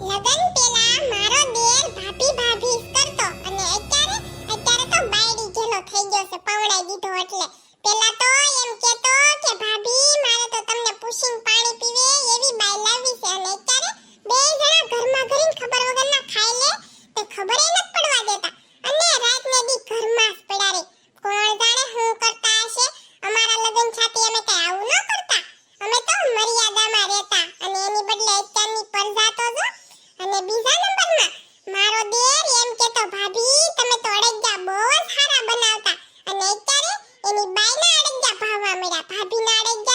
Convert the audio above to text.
લગન પેલા મારો દેર ભાભી ભાભી કરતો અને અત્યારે અત્યારે તો બાયડી જેલો થઈ ગયો છે પવડાઈ દીધો એટલે. પેલા તો એમ કેતો કે, ભાભી, મારે તો તમને પુશિંગ પાણી પીવે એવી બાય લાવી છે. અને અત્યારે બે જણા ઘરમાં ઘરીને ખબર વગરના ખાઈ લે, તે ખબર એ નથી પડવા દેતા. મળ્યા ભાભી નાડે ગયા.